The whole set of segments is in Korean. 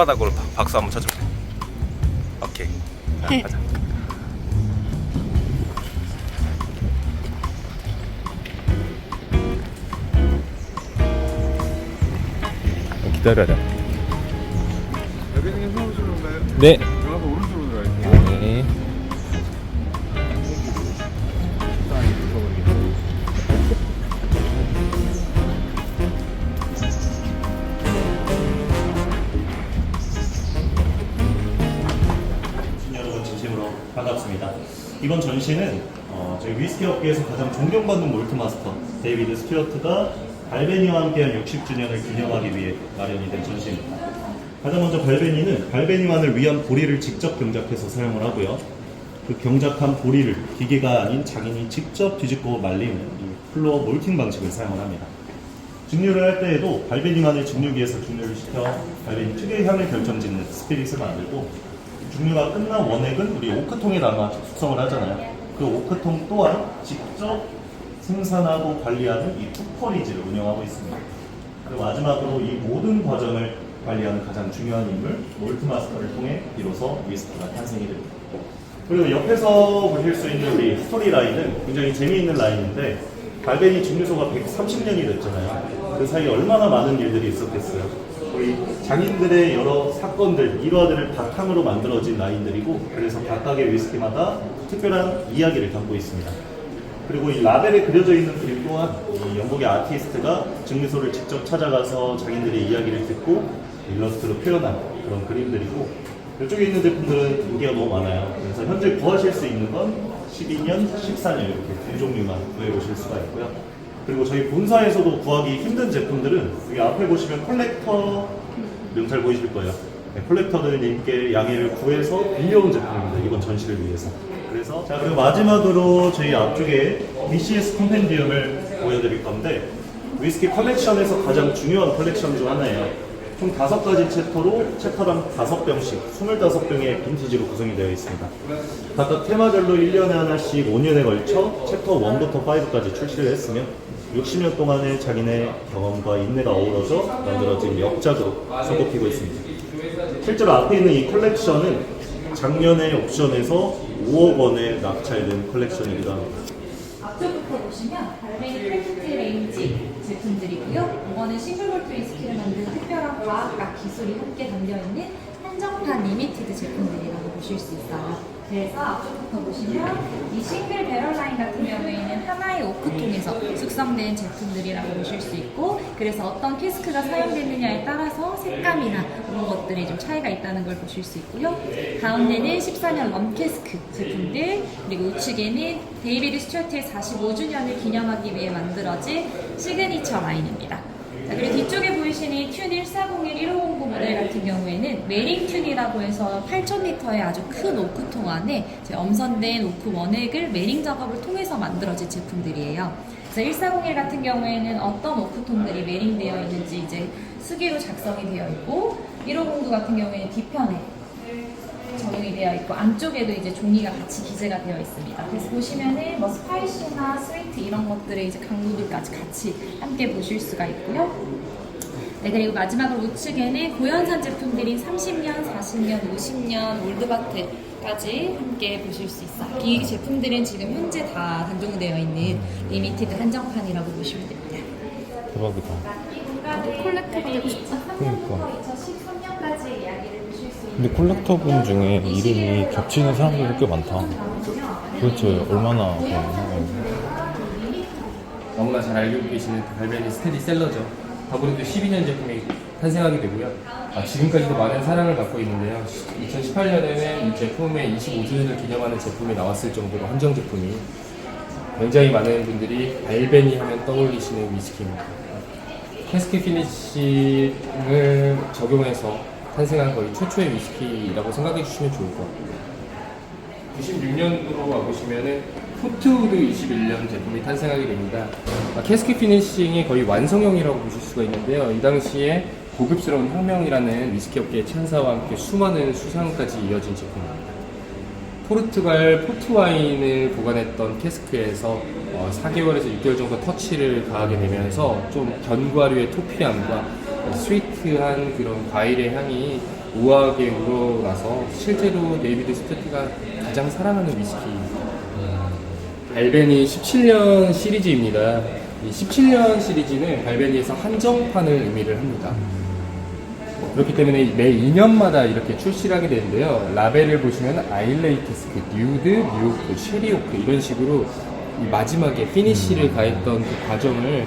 손바닥으로 바- 박수 한번 돼 오케이 자, 가자 기다려야 돼 여기는 서울시로 가요? 네. 이번 전시는 어, 저희 위스키 업계에서 가장 존경받는 몰트 마스터 데이비드 스튜어트가 발베니와 함께한 60주년을 기념하기 위해 마련이 된 전시입니다. 가장 먼저 발베니는 발베니만을 위한 보리를 직접 경작해서 사용을 하고요. 그 경작한 보리를 기계가 아닌 자기이 직접 뒤집고 말리는 이 플로어 몰팅 방식을 사용을 합니다. 증류를 할 때에도 발베니만을 증류기에서 증류를 시켜 발베니 특유의 향을 결정짓는 스피릿을 만들고 증류가 끝난 원액은 우리 오크통에 담아 숙성을 하잖아요. 그 오크통 또한 직접 생산하고 관리하는 이 푸퍼리지를 운영하고 있습니다. 그리고 마지막으로 이 모든 과정을 관리하는 가장 중요한 인물 몰트 마스터를 통해 비로소 위스키가 탄생이 됩니다. 그리고 옆에서 보실 수 있는 우리 스토리 라인은 굉장히 재미있는 라인인데 발베니 증류소가 130년이 됐잖아요. 그 사이에 얼마나 많은 일들이 있었겠어요. 우리 장인들의 여러 사건들, 일화들을 바탕으로 만들어진 라인들이고 그래서 각각의 위스키마다 특별한 이야기를 담고 있습니다. 그리고 이 라벨에 그려져 있는 그림 또한 이 영국의 아티스트가 증류소를 직접 찾아가서 자기들의 이야기를 듣고 일러스트로 표현한 그런 그림들이고 이쪽에 있는 제품들은 인기가 너무 많아요. 그래서 현재 구하실 수 있는 건 12년, 14년 이렇게 두 종류만 구해 보실 수가 있고요. 그리고 저희 본사에서도 구하기 힘든 제품들은 여기 앞에 보시면 컬렉터 명찰 보이실 거예요. 네, 컬렉터들님께 양해를 구해서 빌려온 제품입니다. 이번 전시를 위해서. 그래서 자 그리고 마지막으로 저희 앞쪽에 BCS 컴펜디움을 보여드릴 건데 위스키 컬렉션에서 가장 중요한 컬렉션 중 하나예요. 총 다섯 가지 챕터로 챕터당 다섯 병씩 25병의 빈티지로 구성이 되어 있습니다. 각각 테마별로 1년에 하나씩 5년에 걸쳐 챕터 1부터 5까지 출시를 했으며 60년 동안의 자기네 경험과 인내가 어우러져 만들어진 역작으로 손꼽히고 있습니다. 실제로 앞에 있는 이 컬렉션은 작년에 옥션에서 5억 원에 낙찰된 컬렉션이기도 합니다. 앞쪽부터 보시면 발베니 크래프트 레인지 제품들이고요. 이거는 싱글볼트 위스키를 만드는 특별한 과학과 기술이 함께 담겨있는 한정판 리미티드 제품들이라고 보실 수 있어요. 그래서 앞쪽부터 보시면 이 싱글 배럴 라인 같은 경우에는 하나의 오크통에서 숙성된 제품들이라고 보실 수 있고 그래서 어떤 캐스크가 사용되느냐에 따라서 색감이나 그런 것들이 좀 차이가 있다는 걸 보실 수 있고요. 가운데는 14년 럼 캐스크 제품들 그리고 우측에는 데이비드 스튜어트의 45주년을 기념하기 위해 만들어진 시그니처 라인입니다. 자, 그리고 뒤쪽에 보이시는 튠 1401 1509 모델 같은 경우에는 메링 튠이라고 해서 8,000리터의 아주 큰 오크통 안에 엄선된 오크 원액을 메링 작업을 통해서 만들어진 제품들이에요. 그래서 1401 같은 경우에는 어떤 오크통들이 메링되어 있는지 이제 수기로 작성이 되어 있고 1509 같은 경우에는 뒤편에 적용이 되어 있고 안쪽에도 이제 종이가 같이 기재가 되어 있습니다. 그래서 보시면은 뭐 스파이시나 스위트 이런 것들의 이제 강도들까지 같이 함께 보실 수가 있고요. 네 그리고 마지막으로 우측에는 고연산 제품들인 30년, 40년, 50년 올드바트까지 함께 보실 수 있어요. 이 제품들은 지금 현재 다 단종되어 있는 리미티드 한정판이라고 보시면 됩니다. 대박이다 콜렉터가 되고 싶죠? 그러니까. 2013년까지 근데 콜렉터분 중에 이름이 겹치는 사람들이 꽤 많다 도대체 얼마나 너무나 잘 알고 계시는 그 발베니 스테디셀러죠. 더불어도 12년 제품이 탄생하게 되고요. 아, 지금까지도 많은 사랑을 받고 있는데요. 2018년에는 이 제품의 25주년을 기념하는 제품이 나왔을 정도로 한정 제품이 굉장히 많은 분들이 알베니 하면 떠올리시는 위스키입니다. 캐스크 피니싱을 적용해서 탄생한 거의 최초의 위스키라고 생각해 주시면 좋을 것 같고요. 96년도로 와보시면은 포트우드 21년 제품이 탄생하게 됩니다. 아, 캐스크 피니싱이 거의 완성형이라고 보실 수가 있는데요. 이 당시에 고급스러운 혁명이라는 위스키 업계의 찬사와 함께 수많은 수상까지 이어진 제품입니다. 포르투갈 포트와인을 보관했던 캐스크에서 어, 4개월에서 6개월 정도 터치를 가하게 되면서 좀 견과류의 토피함과 어, 스위트한 그런 과일의 향이 우아하게 우러나서 실제로 데이비드 스튜트가 가장 사랑하는 위스키입니다. 발베니 17년 시리즈입니다. 이 17년 시리즈는 발베니에서 한정판을 의미를 합니다. 그렇기 때문에 매 2년마다 이렇게 출시를 하게 되는데요. 라벨을 보시면 아일레이 캐스크, 뉴드, 뉴오크, 쉐리오크 이런 식으로 이 마지막에 피니쉬를 가했던 그 과정을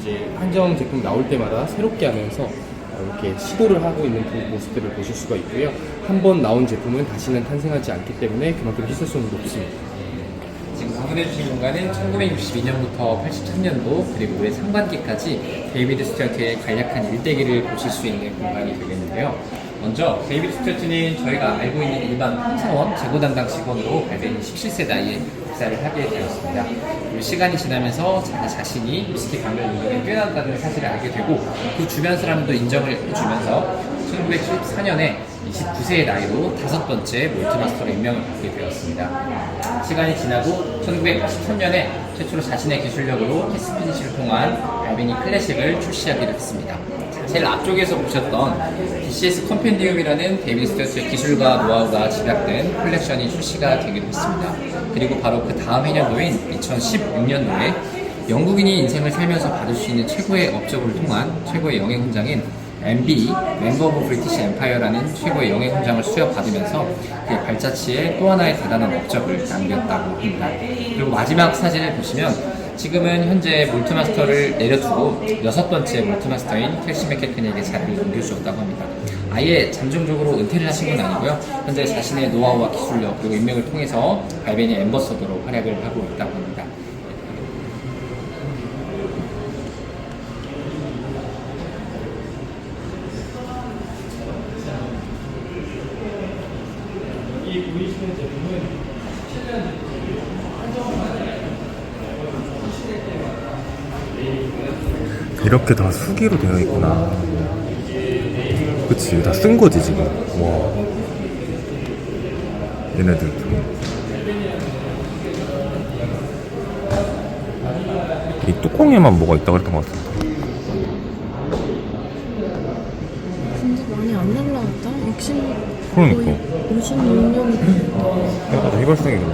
이제 한정 제품 나올 때마다 새롭게 하면서 이렇게 시도를 하고 있는 그 모습들을 보실 수가 있고요. 한 번 나온 제품은 다시는 탄생하지 않기 때문에 그만큼 희소성이 높습니다. 지금 방문해 주신 공간은 1962년부터 83년도 그리고 올해 상반기까지 데이비드 스튜어트의 간략한 일대기를 보실 수 있는 공간이 되겠는데요. 먼저 데이비드 스튜어트는 저희가 알고 있는 일반 항사원 재고 담당 직원으로 발대인 17세 나이에 입사를 하게 되었습니다. 그리고 시간이 지나면서 자기 자신이 위스키 감별 능력이 뛰어난다는 사실을 알게 되고 그 주변 사람도 인정을 해주면서 1974년에 29세의 나이로 다섯 번째 몰트마스터로 임명을 받게 되었습니다. 시간이 지나고 1983년에 최초로 자신의 기술력으로 캐스피니시를 통한 알비니 클래식을 출시하기로 했습니다. 자, 제일 앞쪽에서 보셨던 DCS 컴펜디움이라는 데이비드 스튜어트의 기술과 노하우가 집약된 컬렉션이 출시가 되기도 했습니다. 그리고 바로 그 다음 해년도인 2016년도에 영국인이 인생을 살면서 받을 수 있는 최고의 업적을 통한 최고의 영예 훈장인 MB 멤버 오브 브리티시 엠파이어라는 최고의 영예 훈장을 수여받으면서 그의 발자취에 또 하나의 대단한 업적을 남겼다고 합니다. 그리고 마지막 사진을 보시면 지금은 현재 몰트마스터를 내려두고 여섯 번째 몰트마스터인 켈시 맥케큰에게 자리를 넘겨주었다고 합니다. 아예 잠정적으로 은퇴를 하신 건 아니고요. 현재 자신의 노하우와 기술력 그리고 인맥을 통해서 발베니 엠버서더로 활약을 하고 있다고 합니다. 이 보이시는 제품은 17년 이렇게 다 수기로 되어 있구나. 그치, 다 쓴 거지, 지금. 와. 얘네들도. 이 뚜껑에만 뭐가 있다 그랬던 것 같은데. 근데 많이 안 날라왔다? 60, 그러니까. 56년이 됐는데. 생각보다 희발성이구나.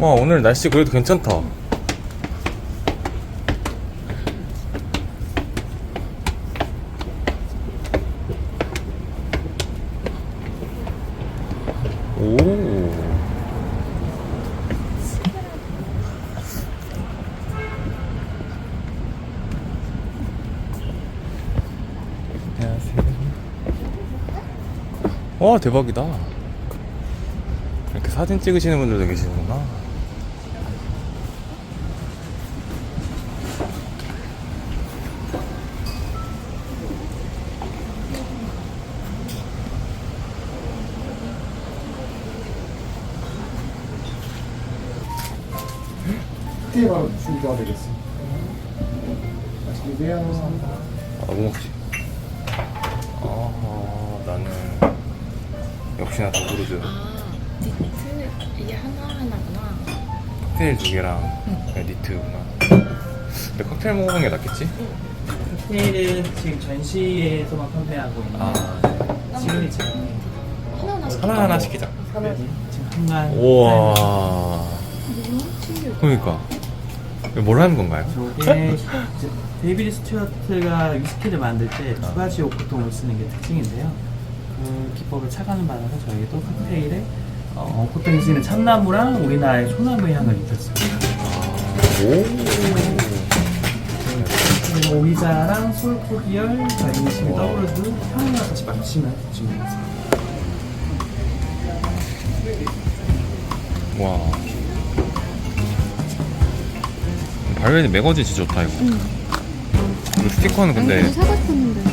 와 오늘 날씨 그래도 괜찮다 와 대박이다 이렇게 사진 찍으시는 분들도 계시는구나 칵테일 바로 준비가 되겠습니다. 맛있게 드세요. 아, 뭐 먹지? 역시나 더 부르즈 아, 니트? 이게 하나 하나구나. 칵테일 두 개랑 그냥 니트구나. 근데 칵테일 먹어보는 게 낫겠지? 칵테일은 지금 전시에서만 판매하고 있는 아, 시그니처 하나 하나씩. 하나 하나 시키자. 지금 한간 우와. 그러니까. 이거 뭘 하는 건가요? 저게 데이비드 스튜어트가 위스키를 만들 때 두 가지 오크통을 쓰는 게 특징인데요. 그 기법을 착안을 받아서 저희도 칵테일에 어, 보통 쓰이는 참나무랑 우리나라의 소나무의 향을 입혔습니다. 그리고 오미자랑 솔코기열, 인심이 더블드 향을 같이 맞추면 준비했습니다. 와. 발베니 매거진 진짜 좋다 이거. 그 스티커는 근데 아니, 사고 싶었는데.